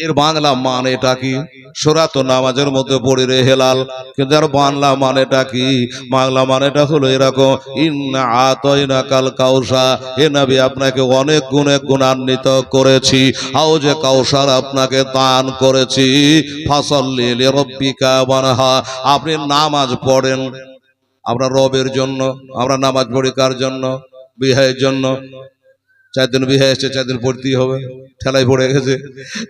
এর বাংলা মানেটা কি? সুরাত নামাজের মধ্যে পড়ি রে হেলাল। কিন্তু আর বাংলা মানেটা কি? বাংলা মানেটা হলো এরকম, ইন্না আতইনা কাল কাউসা হে নবী, আপনাকে অনেক গুণে গুণান্বিত করেছি। হাও যে কাউসার আপনাকে দান করেছি। ফাসল্লি লিরাব্বিকা ওয়ানহা। আপনি নামাজ পড়েন আমরা রবের জন্য আমরা নামাজ পড়ি কার জন্য বিহায়ের জন্য। চার দিন বিহাই এসছে চার দিন পড়তেই হবে। ঠেলাই পড়ে গেছে।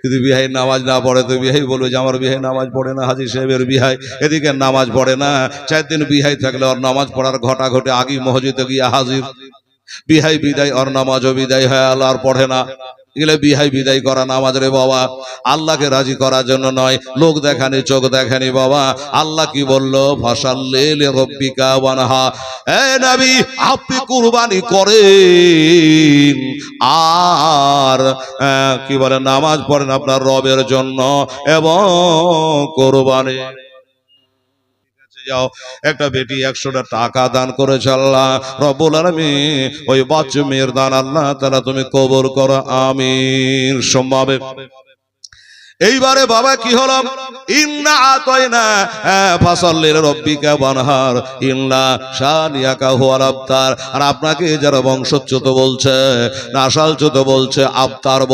যদি বিহাই নামাজ না পড়ে, তো বিহাই বলবে যে আমার বিহাই নামাজ পড়ে না হাজির সাহেবের বিহাই এদিকে নামাজ পড়ে না। চার দিন বিহাই থাকলে ওর নামাজ পড়ার ঘটা ঘটে আগেই মসজিদে গিয়া হাজির। বিহাই বিদায়, ওর নামাজও বিদায় হয়, আল্লাহ আর পড়ে না। এগুলো বিহাই বিদায় করা নামাজ রে বাবা। আল্লাহকে রাজি করার জন্য নয়। লোক দেখানি, চোখ দেখানি বাবা। আল্লাহ কি বলল? ফসাল্লে রব্বিকা বানহা এ নবী, আপনি কুরবানি করেন। আর কি বলে, নামাজ পড়েন আপনার রবের জন্য এবং কোরবানি। যাও। একটা বেটি একশোটা টাকা দান করেছে আল্লাহ। রব্বুল আলামিন, ওই বাচ্চা মেয়ের দান আল্লাহ তারা তুমি কবর করো, আমিন। সম্ভাবে এইবারে বাবা কি হলো? আবতার।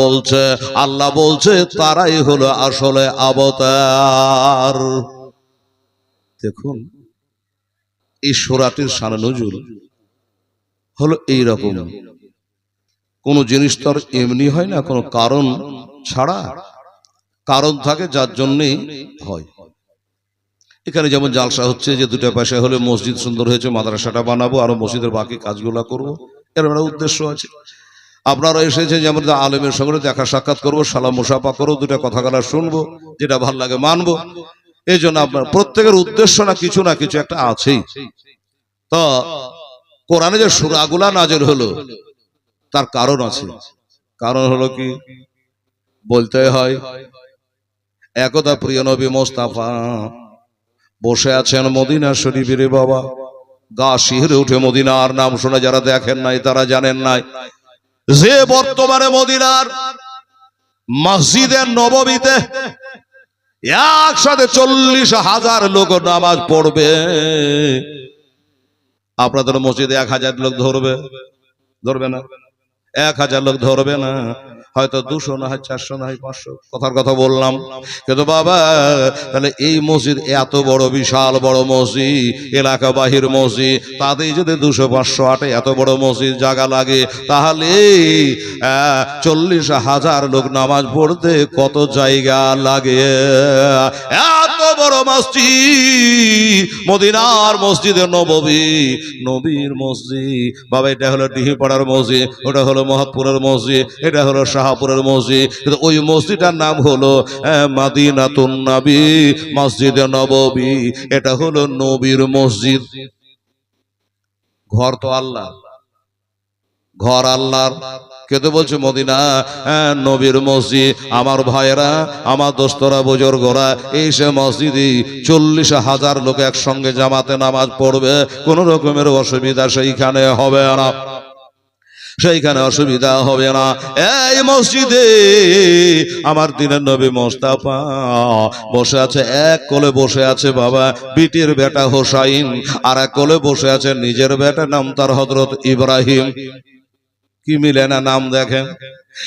বলছে আল্লাহ বলছে, তারাই হলো আসলে আবতার দেখুন, এই সোরাটির সারা নজুল হলো এই রকম কোন জিনিস তো আর এমনি হয় না, কোনো কারণ ছাড়া কারণ থাকে যার জন্যই হয়। এখানে যেমন জালসা হচ্ছে যে দুটা পয়সা হলে মসজিদ সুন্দর হয়েছে, মাদ্রাসাটা বানাবো, আরও মসজিদের বাকি কাজগুলো করব, এর একটা উদ্দেশ্য আছে। আপনারা এসেছেন যেমন আলেমের সঙ্গে দেখা সাক্ষাৎ করব, সালাম মুসাফা করব, দুটা কথা গলা শুনব, যেটা ভালো লাগে মানবো। এই জন্য আপনার প্রত্যেকের উদ্দেশ্য না কিছু না কিছু একটা আছেই তো কোরআনে যে সুরাগুলা নাজের হলো তার কারণ আছে। কারণ হলো কি? বলতে হয় একদা প্রিয় নবী মোস্তাফা বসে আছেন মদিনা শরীফের বাবা। গা শিহরে উঠে মদিনার নাম শুনে যারা দেখেন নাই তারা জানেন নাই। যে বর্তমানে মদিনার মসজিদের নবমীতে একসাথে চল্লিশ হাজার লোক নামাজ পড়বে। আপনাদের মসজিদে এক হাজার লোক ধরবে। ধরবে না। এক হাজার লোক ধরবে না। হয়তো দুশো না হয় চারশো না হয় পাঁচশো, কথার কথা বললাম। কিন্তু বাবা, তাহলে এই মসজিদ এত বড়, বিশাল বড় মসজিদ এলাকা বাহির মসজিদ, তাতেই যদি দুশো, পাঁচশো আটে এত বড় মসজিদ জায়গা লাগে, তাহলে চল্লিশ হাজার লোক নামাজ পড়তে কত জায়গা লাগে? এত বড় মসজিদ। মদিনার মসজিদে নববী, নবীর মসজিদ। বাবা, এটা হলো ডিহিপাড়ার মসজিদ, ওটা হলো মহাপুরের মসজিদ, এটা হলো শাহপুরের মসজিদ। কিন্তু ওই মসজিদটার নাম হলো মাদিনাতুন নবী, মসজিদে নববী। এটা হলো নবীর মসজিদ। ঘর তো আল্লাহ ঘর আল্লাহর। কিন্তু বলছে মদিনা হ্যাঁ, নবীর মসজিদ আমার ভাইয়েরা আমার দোস্তরা বুজুর্গরা এই সে মসজিদে চল্লিশ হাজার লোক একসঙ্গে জামাতে নামাজ পড়বে কোন রকমের অসুবিধা সেইখানে হবে না। সেইখানে অসুবিধা হবে না। এই মসজিদে আমার দিনের নবী মোস্তাফা বসে আছে এক কোলে বসে আছে বাবা বিটির বেটা হোসাইন আর এক কোলে বসে আছে নিজের বেটা নাম তার হজরত ইব্রাহিম। কি মিলে না নাম দেখেন?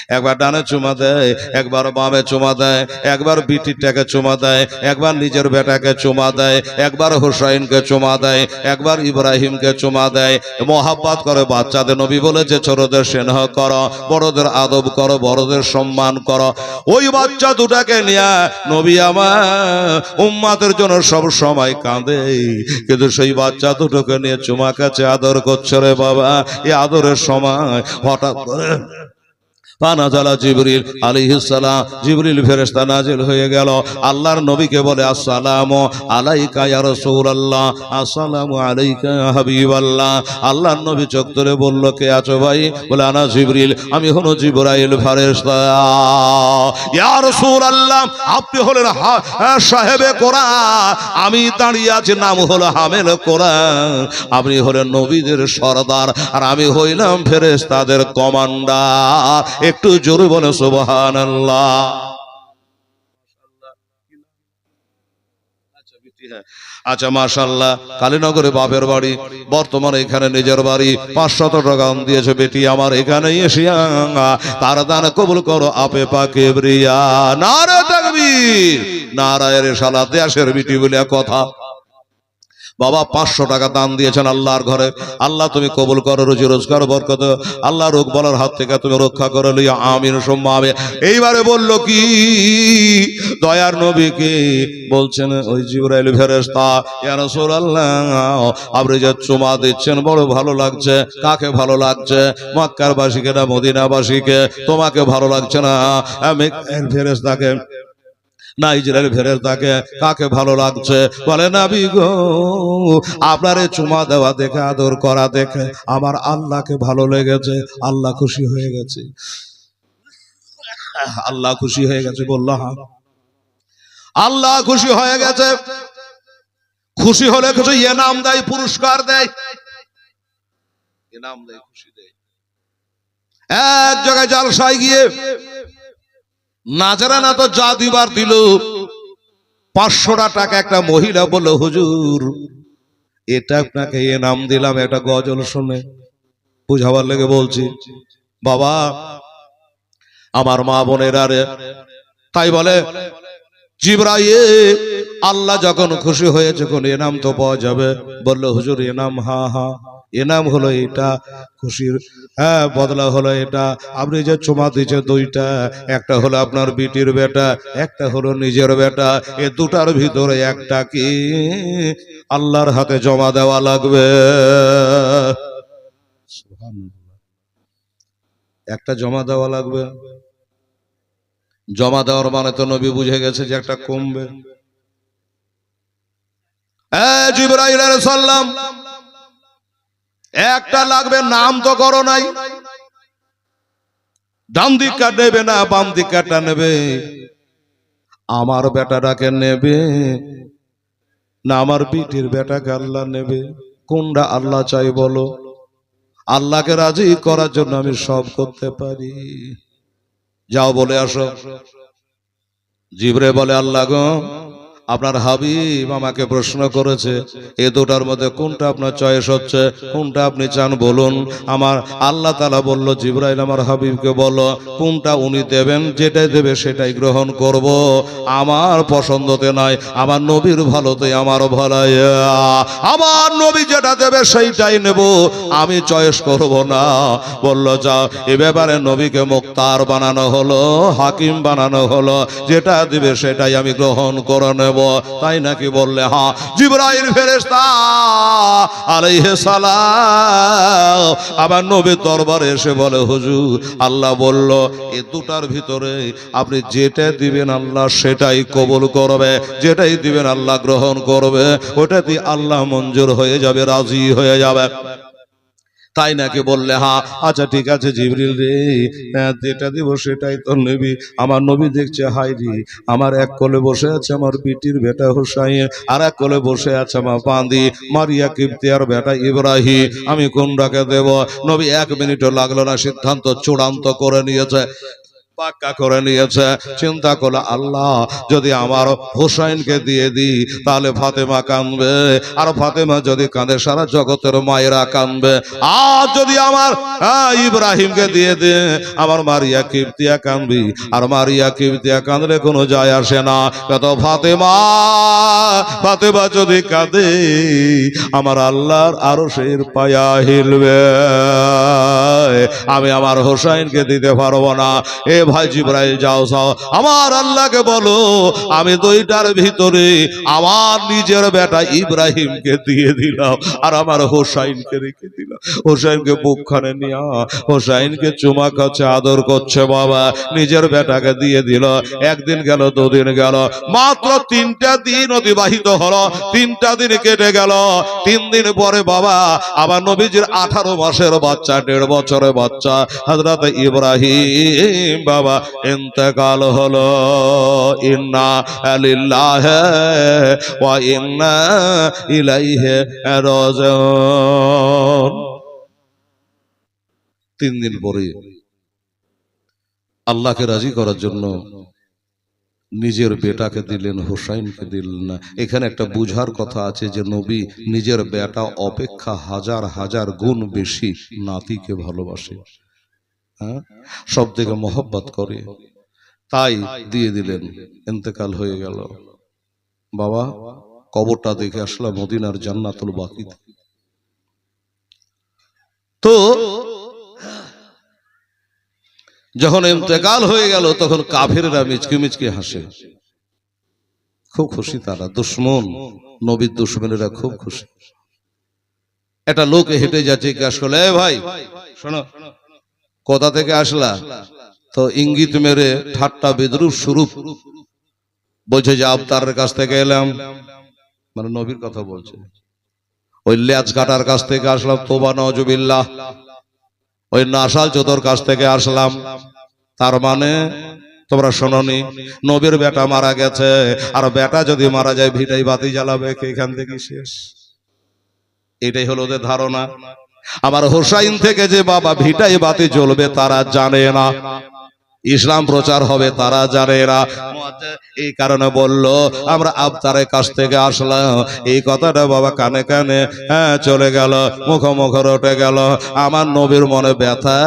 একবার ডানে চুমা দেয়, একবার বামে চুমা দেয়, একবার বিটিটাকে চুমা দেয়, একবার নিজের বেটাকে চুমা দেয়, একবার হুসাইনকে চুমা দেয়, একবার ইব্রাহিমকে চুমা দেয়। মহাব্বাত করে বাচ্চাদের নবী বলেছে, ছোটদের স্নেহ করো, বড়দের আদব করো, বড়দের সম্মান করো। ওই বাচ্চা দুটাকে নিয়ে নবী আমার উম্মাদের জন্য সব সময় কাঁদে। কিন্তু সেই বাচ্চা দুটোকে নিয়ে চুমা কাছে আদর করছে রে বাবা। এই আদরের সময় হঠাৎ করে আল্লাহর নবীকে বলে আল্লাহর নবী চোখ বলল কে আছো ভাই? বলে আনা জিবরিল আমি হলো জিবরাইল ফেরেশতা। ইয়া আপনি হলেন হ্যাঁ, সাহেবে কোরআন। আমি দাঁড়িয়ে আছি নাম হলো হামেল কোরআন। আপনি হলেন নবীদের সর্দার আর আমি হইলাম ফেরেশতাদের কমান্ডার। একটু জোরে বলে, সুবহানাল্লাহ। আচ্ছা মাশাল্লাহ কালীনগরে বাপের বাড়ি, বর্তমানে এখানে নিজের বাড়ি। পাঁচশত টাকা দিয়েছে বেটি আমার এখানে এসিয়া। তার দান কবুল করো, আপে পাকে ব্রিয়া নারে নারায়ের সালা দেশের বিটি বলে কথা। বাবা পাঁচশো টাকা দান দিয়েছেন আল্লাহর ঘরে। আল্লাহ তুমি কবুল করো, রুজি রোজগার, বরকত। আল্লাহ রোগ বলার হাত থেকে তুমি রক্ষা করে লইয়া আমিন সম্মাবে এইবারে বলল কি, দয়ার নবীকে বলছেন, ওই জিবরাইল ফেরেশতা, ইয়া রাসূলুল্লাহ, আপনি যে চুমা দিচ্ছেন, বড় ভালো লাগছে। কাকে ভালো লাগছে? মক্কার বাসীকে না মদিনাবাসীকে? তোমাকে ভালো লাগছে না? আমি ফেরেশতাকে না ইসরায়েল ফেরের তাকে কাকে ভালো লাগছে? বলে, নাবি গো, আপনার চুমা দেওয়া দেখে, আদর করা দেখে আমার আল্লাহকে ভালো লেগেছে, আল্লাহ খুশি হয়ে গেছে। আল্লাহ খুশি হয়ে গেছে, বলল হ্যাঁ আল্লাহ খুশি হয়ে গেছে। খুশি হলে কিছু এনাম দেয়, পুরস্কার দেয়। এনাম দেয়, খুশি দেয়। এক জায়গায় জালসায় গিয়ে নাজারা না তো যা দিবার দিল। পাঁচশোটা টাকা একটা মহিলা বলল, হুজুর, এটা আপনাকে এ নাম দিলাম একটা গজল শুনে বুঝাবার লেগে বলছি। বাবা, আমার মা বোনের আরে তাই বলে জিব্রাইয়ে আল্লাহ যখন খুশি হয়ে যখন এনাম তো পাওয়া যাবে। বলল, হুজুর এনাম হা হা। এনাম হলো এটা, খুশির হ্যাঁ বদলা হলো এটা। আপনি যে চুমা দিচ্ছে দুইটা, একটা হলো আপনার বিটির বেটা, একটা হলো নিজের বেটা। এ দুটার ভিতরে একটা কি? আল্লাহর হাতে জমা দেওয়া লাগবে। একটা জমা দেওয়া লাগবে। জমা দেওয়ার মানে তো নবী বুঝে গেছে যে একটা কমবে। জিব্রাইল সালাম একটা লাগবে, নাম তো করো নাই। ডান দিকটা নেবে না বাম দিকটা নেবে। আমার বেটাটাকে নেবে না, আমার বিটির বেটাকে আল্লাহ নেবে। কোনটা আল্লাহ চাই বলো? আল্লাহকে রাজি করার জন্য আমি সব করতে পারি। যাও বলে আসো। জিবরে বলে, আল্লাহ গো আপনার হাবিব আমাকে প্রশ্ন করেছে, এ দুটার মধ্যে কোনটা আপনার চয়েস হচ্ছে? কোনটা আপনি চান বলুন? আমার আল্লাহ তালা বলল, জিব্রাইল আমার হাবিবকে বলো, কোনটা উনি দেবেন? যেটাই দেবে সেটাই গ্রহণ করব। আমার পছন্দতে নয়, আমার নবীর ভালোতে আমার ভালাই। আমার নবী যেটা দেবে সেইটাই নেব। আমি চয়েস করব না। বলল যাও এ ব্যাপারে নবীকে মুক্তার বানানো হলো, হাকিম বানানো হলো, যেটা দিবে সেটাই আমি গ্রহণ করে নেব। তাই নাকি বললে হ্যাঁ জিব্রাইল ফেরেশতা আলাইহিস সালাম। আবার নবীর দরবারে এসে বলে, হুজুর, আল্লাহ বলল, এ দুটার ভিতরে আপনি যেটা দিবেন আল্লাহ সেটাই কবুল করবে, যেটাই দিবেন আল্লাহ গ্রহণ করবে ওটাতে আল্লাহ মঞ্জুর হয়ে যাবে, রাজি হয়ে যাবে। তাই নাকি বললে হা আচ্ছা ঠিক আছে জিবরিল রে হ্যাঁ, যেটা দিব সেটাই তো নেবি। আমার নবী দেখছে হাই রে আমার এক কোলে বসে আছে আমার পিটির বেটা হুসাইন আর এক কোলে বসে আছে আমার পাঁদি মারিয়া কিপ্তি আর বেটা ইব্রাহিম আমি কোনটাকে দেব। নবী এক মিনিটও লাগল না সিদ্ধান্ত চূড়ান্ত করে নিয়েছে। পাক্কা করে নিয়েছে। চিন্তা করল আল্লাহ, যদি আমার হোসাইনকে দিয়ে দিই, তাহলে ফাতেমা কাঁদবে। আর ফাতেমা যদি কাঁদে, সারা জগতের মায়েরা কাঁদবে। আর যদি আমার ইব্রাহিমকে দিয়ে দে, আমার মারিয়া কিপ্তিয়া কাঁদবি। আর মারিয়া কিপ্তিয়া কাঁদলে কোনো যায় আসে না। কত ফাতেমা ফাতেমা যদি কাঁদে, আমার আল্লাহর আরও শের পায়া হিলবে। আমি আমার হোসাইনকে দিতে পারব না। এ ভাই জিব্রাইল যাও যাও, আমার আল্লাহকে বলো, আমি দুইটার ভিতরে আমার নিজের বেটা ইব্রাহিমকে দিয়ে দিলাম আর আমার হোসাইনকে রেখে দিলাম। হোসাইনকে বুকখানে নিয়া হোসাইনকে চুমা খাচ্ছে, আদর করছে বাবা, নিজের বেটাকে দিয়ে দিল। একদিন গেল, দুদিন গেল, মাত্র তিনটা দিন অতিবাহিত হলো, তিনটা দিন কেটে গেল। তিন দিন পরে বাবা, আবার নবীজির আঠারো মাসের বাচ্চা, দেড় বছরের বাচ্চা হজরত ইব্রাহিম বাবা, ইন্তেকাল হলো, ইন্না আলিল্লাহ ওয়া ইন্না ইলাইহি রাজিউন। তিন দিন পরে আল্লাহকে রাজি করার জন্য নিজের বেটাকে দিলেন, হোসাইনকে দিলেন। না এখানে একটা বুঝার কথা আছে যে, নবী নিজের বেটা অপেক্ষা হাজার হাজার গুণ বেশি নাতিকে ভালোবাসে। সব থেকে মহব্বত করে। তাই দিয়ে দিলেন। এতেকাল হয়ে গেল। বাবা, কবরটা দেখে আসলাম মদিনার জান্নাতুল বাকি তো যখন ইন্তেকাল হয়ে গেল, তখন কাফেররা মিচকে মিচকে হাসে। খুব খুশি তারা। দুশ্মন, নবীর দুশ্মনেরা খুব খুশি। একটা লোক হেঁটে যাচ্ছে, কি আসলে, এ ভাই, শোনো কোথা থেকে আসলা? তো ইঙ্গিত মেরে ঠাট্টা বিদ্রুপ স্বরূপ বলছে যে, আবতারের কাছ থেকে এলাম। মানে নবীর কথা বলছে। ওই লেজ কাটার কাছ থেকে আসলাম, তোবা নজবিল্লাহ ওই নাসাল চোতর কাছ থেকে আসলাম। তার মানে তোমরা শোনি নবীর বেটা মারা গেছে। আর বেটা যদি মারা যায়, ভিটাই বাতি জ্বালাবে, এখান থেকে শেষ। এটাই হলো ওদের ধারণা। আমার হোসাইন থেকে যে বাবা ভিটাই বাতি জ্বলবে তারা জানে না। ইসলাম প্রচার হবে, তারা জানে না। এই কারণে বলল, আমরা আবতারের কাছ থেকে আসলাম। এই কথাটা বাবা কানে কানে হ্যাঁ চলে গেল মুখ মুখ রটে গেল। আমার নবীর মনে ব্যথা।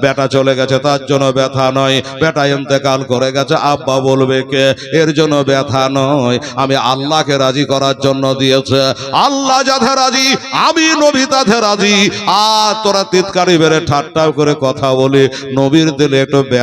বেটা চলে গেছে, তার জন্য ব্যথা নয়। বেটা ইন্তেকাল করে গেছে, আব্বা বলবে কে? এর জন্য ব্যথা নয়। আমি আল্লাহকে রাজি করার জন্য দিয়েছে। আল্লাহ যাতে রাজি, আমি নবী তাতে রাজি। আর তোরা তিতকারি বেড়ে ঠাট্টা করে কথা বলি। নবীর দিলে একটু ব্যথা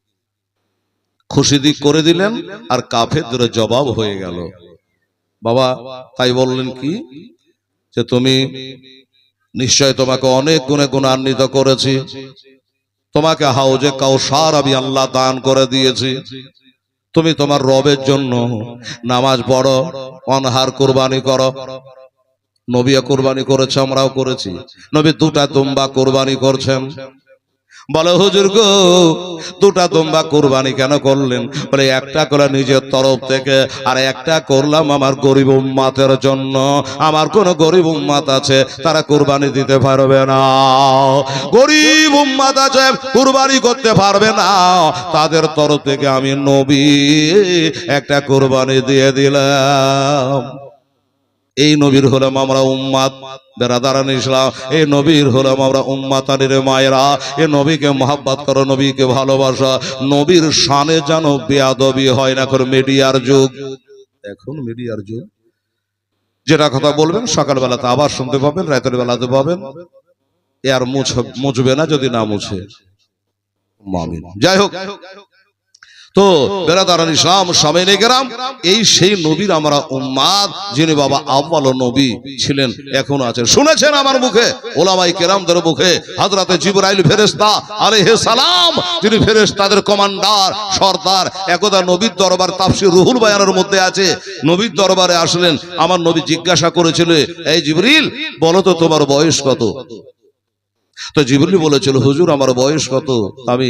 খুশি দিক করে দিলেন আর কাফেরদের জবাব হয়ে গেল। বাবা তাই বললেন কি? যে তুমি নিশ্চয় তোমাকে অনেক গুণে গুণান্বিত করেছি। তোমাকে হাউজে কাউসার আমি আল্লাহ দান করে দিয়েছি। তুমি তোমার রবের জন্য নামাজ পড়ো অনহার কোরবানি করো। নবিয়া কোরবানি করেছে আমরাও করেছি। নবী দুটা তুম্বা কোরবানি করছেন। বলে, হুজুর গো, দুটা দুম্বা কোরবানি কেন করলেন? বলে, একটা করে নিজের তরফ থেকে, আর একটা করলাম আমার গরিব উম্মাতের জন্য। আমার কোন গরিব উম্মাত আছে, তারা কোরবানি দিতে পারবে না। গরিব উম্মাত আছে, কোরবানি করতে পারবে না। তাদের তরফ থেকে আমি নবী একটা কোরবানি দিয়ে দিলাম। এই নবীর হলাম আমরা উম্মাদ। বেরাদারান ইসলাম, এই নবীর হলাম আমরা উম্মাতানির মায়েরা। এ নবীকে মহাব্বাত করো, নবীকে ভালোবাসা। নবীর শানে যেন বেয়াদবি হয় না এখন মিডিয়ার যুগ। এখন মিডিয়ার যুগ। যেটা কথা বলবেন সকালবেলাতে আবার শুনতে পাবেন, রাতের বেলাতে পাবেন। এ আর মুছ মুছবে না যদি না মুছে। যাই হোক। তো বেরাদারান ইসলাম সামেনে গেরাম এই সেই নবীর আমরা উম্মাদ, যিনি বাবা আব্বাল নবী ছিলেন, এখন আছেন। শুনেছেন আমার মুখে ওলামাই কেরামদের মুখে হাজরাতে জিবরাইল ফেরেস্তা আরে হে সালাম, তিনি ফেরেস্তাদের কমান্ডার, সর্দার, একদা নবীর দরবার তাফসির রুহুল বায়ানের মধ্যে আছে। নবীর দরবারে আসলেন, আমার নবী জিজ্ঞাসা করেছিল, এই জিবরিল, বলো তো তোমার বয়স কত? তো জিবরিল বলেছিল, হুজুর, আমার বয়স কত? আমি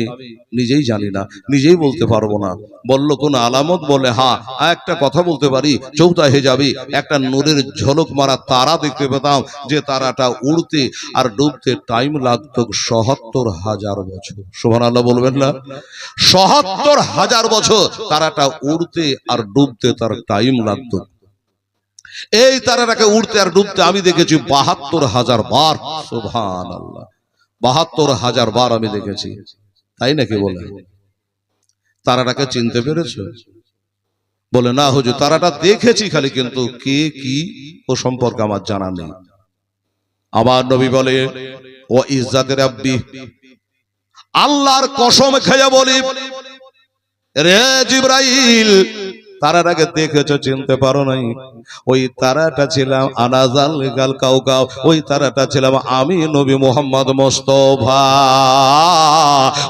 নিজেই জানি না, নিজেই বলতে পারব না। বলল, কোন আলামত? বলে হ্যাঁ একটা কথা বলতে পারি চৌতা হয়ে যাবি একটা নূরের ঝলক মারা তারা দেখতে পেতাম, যে তারাটা উড়তে আর ডুবতে টাইম লাগতো সহাত্তর হাজার বছর। সোহান আল্লাহ বলবেন না? সহাত্তর হাজার বছর তারাটা উড়তে আর ডুবতে তার টাইম লাগতো। এই তারাটাকে উড়তে আর ডুবতে আমি দেখেছি বাহাত্তর হাজার বার। সোভান আল্লাহ বাহাত্তর হাজার বার আমি দেখেছি। তাই নাকি বলে? তারাটাকে চিনতে পেরেছ? বলে, না হুজুর, তারাটা দেখেছি খালি, কিন্তু কে, কি ও সম্পর্কে আমার জানা নেই। আমার নবী বলে, ও ইজ্জাতের আব্বি, আল্লাহর কসম খেয়ে বলি, রে জিব্রাইল তারাটাকে দেখেছ, চিনতে পারো নাই। ওই তারাটা ছিলাম আনাজাল গাল কাউ কাউ, ওই তারাটা ছিলাম আমি নবী মোহাম্মদ মোস্তফা।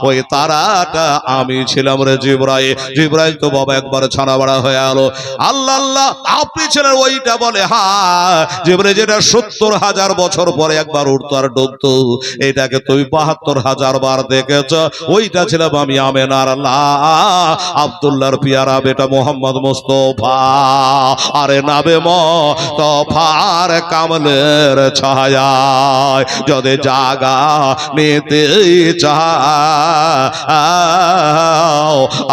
ওই তারাটা আমি ছিলাম রে জিব্রাই জিব্রাইল তো বাবা একবার ছানা বাড়া হয়ে আলো আল্লাহ আল্লাহ, আপনি ছিলেন ওইটা বলে, হা, জিব্রাইল যেটা সত্তর হাজার বছর পরে একবার উঠতো আর ডুবতো, এটাকে তুমি বাহাত্তর হাজার বার দেখেছ, ওইটা ছিলাম আমি আমেনার আল্লাহ আবদুল্লাহর পিয়ারা, বেটা মোহাম্মদ মোস্তফা আরে নাবে মোস্তফার কামলের ছায়ায়। যদি জাগা নিতে চাও,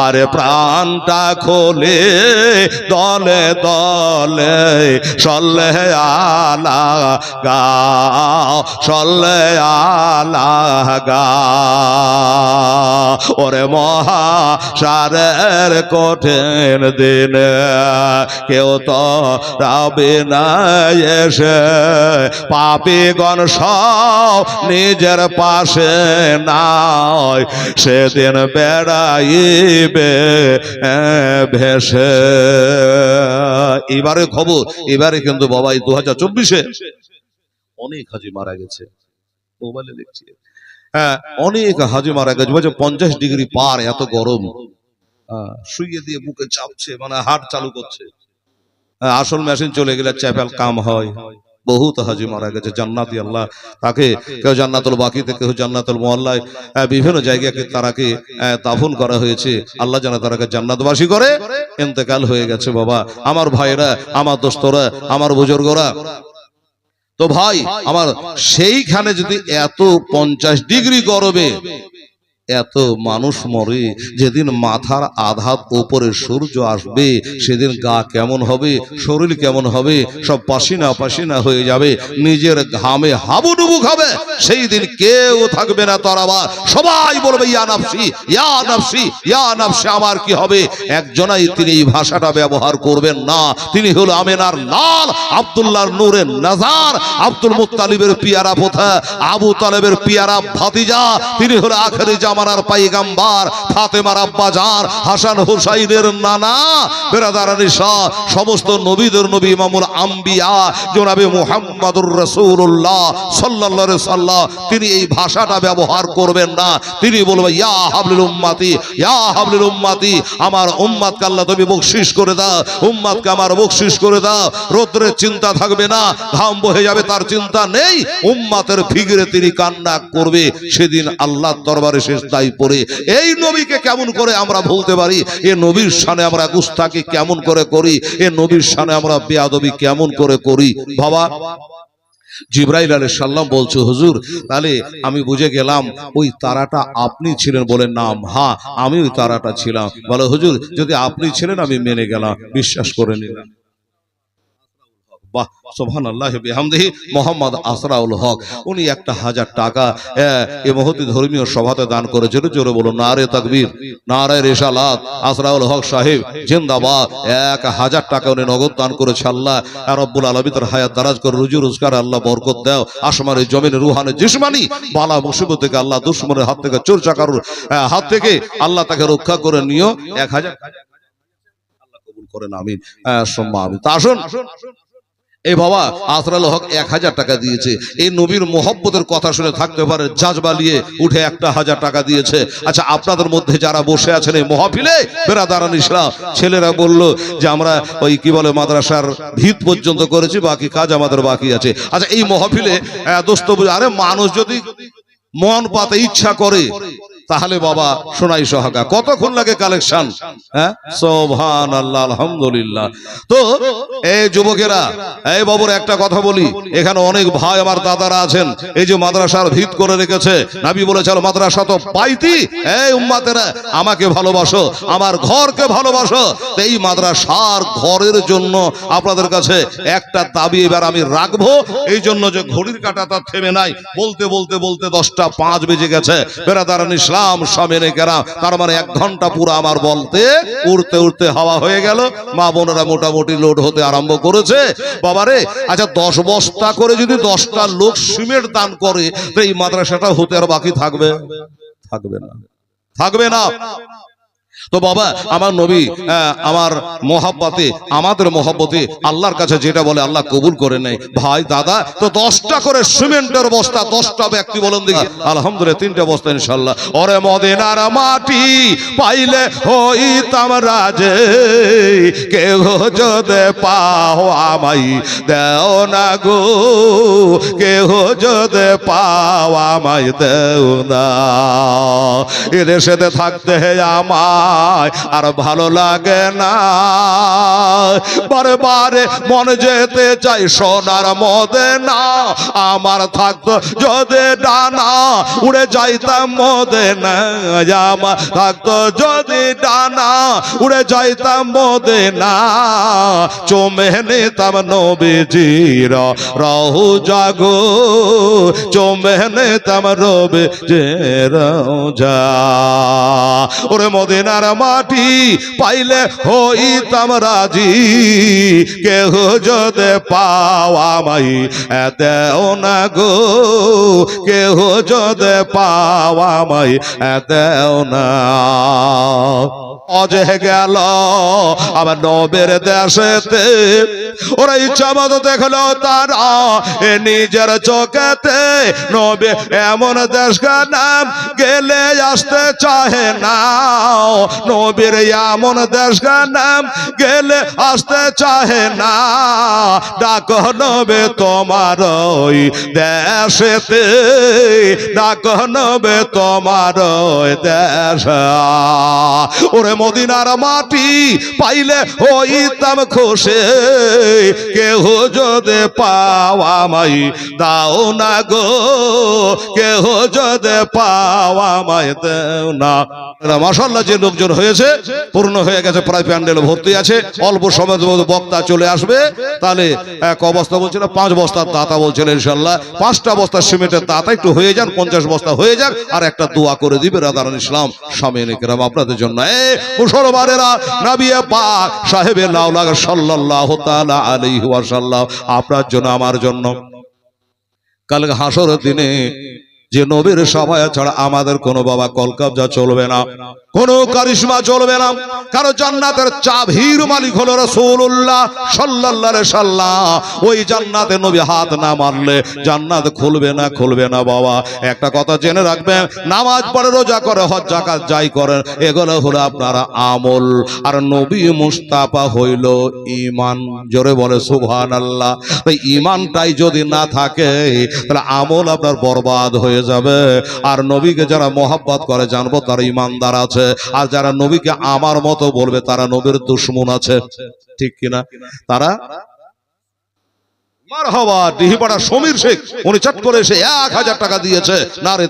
আরে প্রাণটা খোলে, দলে দলে সল্লে আলা গাও, সল্লে আলা গাও। ওরে মহা সারের কঠিন কেউ তো রাবে না এসে। পাপি গণ সব নিজের পাশে নাই। সেদিন বেড়াইবে ভেসে। এবারে খবর, এবারে কিন্তু বাবাই দু হাজার চব্বিশে অনেক হাজি মারা গেছে। মোবাইলে দেখছি। হ্যাঁ অনেক হাজি মারা গেছে। পঞ্চাশ ডিগ্রি পার, এত গরম। শুইয়ে দিয়ে বুকে চাপছে মানে হাট চালু করছে। হ্যাঁ, আসল মেশিন চলে গেলে চ্যাপেল কাম হয়। বহুত হাজি মারা গেছে জান্নাতি আল্লাহ। তাকে কেউ জান্নাতুল বাকিতে কেউ জান্নাতুল মোহাল্লায় বিভিন্ন জায়গাকে তারাকে দাফন করা হয়েছে। আল্লাহ যেন তারাকে জান্নাতবাসী করে। ইন্তেকাল হয়ে গেছে বাবা। আমার ভাইরা আমার দোস্তরা আমার বুজুর্গরা। তো ভাই আমার সেইখানে যদি এত পঞ্চাশ ডিগ্রি গরমে এত মানুষ মরে যেদিন মাথার আধাত উপরে সূর্য আসবে সেদিন গা কেমন হবে শরীর কেমন হবে সব পাসিনা পাসিনা হয়ে যাবে নিজের ঘামে হাবুডুবু খাবে সেই দিন কেউ থাকবে না তার আবার। সবাই বলবে ইয়া নাফসি ইয়া নাফসি ইয়া নাফসি আমার কি হবে? একজনাই তিনি এই ভাষাটা ব্যবহার করবেন না। তিনি হলো আমেনার লাল আব্দুল্লাহর নূরের নাজার আব্দুল মুত্তালিবের পিয়ারা পোথা আবু তালেবের পিয়ারা ভাতিজা তিনি হলো আখেরি জামানার পাইগাম্বার, ফাতেমার আব্বাজার হাসান হুসাইনের নানা বেরাদারানি শাহ সমস্ত নবীদের নবী ইমামুল আম্বিয়া, জনাবে মুহাম্মাদুর রাসূলুল্লাহ সাল্লাল্লাহু আলাইহি সাল্লাম তিনি এই ভাষাটা ব্যবহার করবেন না। তিনি বলবেন, ইয়া হাবলুল উম্মাতি, ইয়া হাবলুল উম্মাতি, আমার উম্মাতকে আল্লাহ তুমি বকশিস করে দাও, উম্মাতকে আমার বকশিস করে দাও, রৌদ্রের চিন্তা থাকবে না, ঘাম বহে যাবে তার চিন্তা নেই, উম্মাতের ফিগরে তিনি কান্না করবে, সেদিন আল্লাহর দরবারে শেষ দায়ী পড়ে, এই নবীকে কেমন করে আমরা ভুলতে পারি? এ নবীর সানে আমরা গুস্তাকি কেমন করে করি? এ নবীর সানে আমরা বেয়াদবি কেমন করে করি? বাবা, জিব্রাইল আলী সাল্লাম বলছে, হুজুর, তাহলে আমি বুঝে গেলাম, ওই তারাটা আপনি ছিলেন বলে নাম। হ্যাঁ আমি ওই তারাটা ছিলাম। বলে, হুজুর, যদি আপনি ছিলেন, আমি মেনে গেলাম। বিশ্বাস করে নিলাম। বাহ সোহান আল্লাহ বিহামদিহি মোহাম্মদ আসরাউল হক। উনি একটা হাজার টাকা এ মহতি ধর্মীয় সভাতে দান জোরে বলুন নারে তাকবীর নারে আসরাউল হক সাহেব জিন্দাবাদ। এক হাজার টাকা উনি নগদ দান করেছে আল্লাহ রব্বুল আলমী তার হায়াত দারাজ করে রুজু রোজগার আল্লাহ বরকত দাও। আসমানের জিসমানি বালা মুসিবত থেকে আল্লাহ দুশ্মনের হাত থেকে চোর চাকার হাত থেকে আল্লাহ তাকে রক্ষা করে নিও। এক হাজার করেন আহ, সম্মা তা আসুন। এই বাবা আসরাল হক এক হাজার টাকা দিয়েছে। এই নবীর মোহব্বতের কথা শুনে থাকতে পারে জাজবালিয়ে উঠে একটা হাজার টাকা দিয়েছে। আচ্ছা আপনাদের মধ্যে যারা বসে আছেন এই মহাফিলে বেরাদারান ইসলাম, ছেলেরা বলল যে আমরা ওই কি বলে মাদ্রাসার ভিত পর্যন্ত করেছি, বাকি কাজ আমাদের বাকি আছে। আচ্ছা এই মহাফিলে দোস্ত আরে মানুষ যদি মন পাতে ইচ্ছা করে তাহলে বাবা সোনাই সহাগা, কতক্ষণ লাগে কালেকশন হ্যাঁ? সোভান আল্লাহ আলহামদুলিল্লাহ। তো, এই যুবকেরা, এই বাবুর, একটা কথা বলি, এখানে অনেক ভাই আমার দাদারা আছেন, এই যে মাদ্রাসার ভিত করে রেখেছে, নাবি বলেছিল মাদ্রাসা তো পাইতি, এই উম্মাতেরা, আমাকে ভালোবাসো, আমার ঘরকে ভালোবাসো। এই মাদ্রাসার ঘরের জন্য আপনাদের কাছে একটা দাবি এবার আমি রাখব, এই জন্য যে ঘড়ির কাটা তার থেমে নাই, বলতে বলতে বলতে দশটা পাঁচ বেজে গেছে। বেড়াদারান ইসলাম সামেনে কেরাম তার মানে এক ঘণ্টা পুরো আমার বলতে উড়তে উড়তে হাওয়া হয়ে গেল। মা বোনেরা মোটামুটি লোড হতে আরম্ভ করেছে। বাবারে আচ্ছা দশ বস্তা করে যদি দশটা লোক সিমেন্ট দান করে, তো এই মাদ্রাসাটা হতে আর বাকি থাকবে? থাকবে না। থাকবে না। তো বাবা, আমার নবী আমার মহাব্বাতে, আমাদের মহাব্বতে আল্লাহর কাছে যেটা বলে আল্লাহ কবুল করে নেয়। ভাই, দাদা, তো দশটা করে সিমেন্টের বস্তা, দশটা ব্যক্তি বলেন দেখি। আলহামদুলিল্লাহ, তিনটা বস্তা ইনশাল্লাহ ওরে মদিনার মাটি পাইলে হইতাম রাজে, কেহ যদি পাও আমাই দেও না গো, কেহ যদি পাও আমাই দেও না। এদেশেতে থাকতে আমায় আর ভালো লাগে না। বারে বারে মন যেতে চাই সোনার মদে না আমার থাকতো যদি ডানা, উড়ে যাইতাম মদে না থাকতো যদি ডানা, উড়ে যাইতাম মদে না চোমে নিতাম নবীজির রহু জাগো। চোমে নিতাম রবে যে যা ওরে মদিনার মাটি পাইলে হইতাম রাজি। কেহ যদি পাওয়া মাই দেও না গো। কেহ যদি পাওয়া মাই দেও না। অজে গেল আমার নবের দেশেতে। ওরা ইচ্ছা মতো দেখল তারা এ নিজের চোখেতে। নবে এমন দেশ নাম গেলে আসতে চাহে না। নবীর এমন দেশ নাম গেলে আসতে চাহে না। ডাক নবে তোমার ওই দেশেতে, ডাক নবে তোমার ওই দেশ। ওরে মদিনার মাটি পাইলে হইতাম খুশি, কেহ যদি পাওয়া মাই দাও না গো, কেহ যদি পাওয়া মাই দেও না। মাসাল্লাহ যে লোকজন হয়েছে, পূর্ণ হয়ে গেছে, প্রায় প্যান্ডেল ভর্তি আছে। অল্প মধ্যে বক্তা চলে আসবে। তাহলে এক অবস্থা বলছিল, পাঁচ বস্তার দাতা বলছিল ইনশাল্লাহ পাঁচটা বস্তা সিমেন্টের দাতা, একটু হয়ে যান, পঞ্চাশ বস্তা হয়ে যাক, আর একটা দোয়া করে দিবে রাধারণ ইসলাম স্বামী নিকরাম আপনাদের জন্য। আপনার জন্য, আমার জন্য। কালকে হাসর দিনে যে নবীর সবাই ছাড়া আমাদের কোনো বাবা কলকাবজা চলবে না। কোনো কারিশমা চলবে না। কারও জান্নাতের চাভির মালিক হলো রাসূলুল্লাহ সাল্লাল্লাহু আলাইহি সাল্লাম। ওই জান্নাতে নবী হাত না মারলে জান্নাত খুলবে না খুলবে না বাবা। একটা কথা জেনে রাখবেন, নামাজ পড়ে রোজা করে, হজ জাকাত যাই করেন, এগুলো হলো আপনারা আমল। আর নবী মুস্তাফা হইল ইমান জোরে বলে সুবহানাল্লাহ। তাই ইমানটাই যদি না থাকে, তাহলে আমল আপনার বরবাদ হয়ে যাবে। আর নবীকে যারা মোহাব্বত করে, জানব তারা ইমানদার আছে। আর যারা নবীকে আমার মতো বলবে, তারা নবীর দুশ্মন আছে। ঠিক কিনা? তারা? ডিহিপাড়া সমীর শেখ, উনি চট করে এক হাজার টাকা দিয়েছে। না রে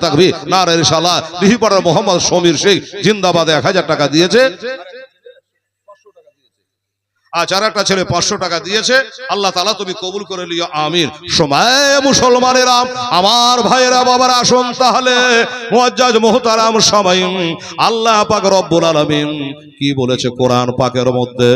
না রে সালা ডিহিপাড়ার মোহাম্মদ সমীর শেখ, জিন্দাবাদ এক হাজার টাকা দিয়েছে। আজ আর একটা ছেলে পাঁচশো টাকা দিয়েছে আল্লাহ তালা তুমি কবুল করে লিও আমির সময় মুসলমানেরা আমার ভাইয়েরা বাবার আসুন তাহলে। মুআজ্জাজ মোহতারাম সবাই। আল্লাহ পাক রব্বুল আলামিন কি বলেছে কোরআন পাকের মধ্যে?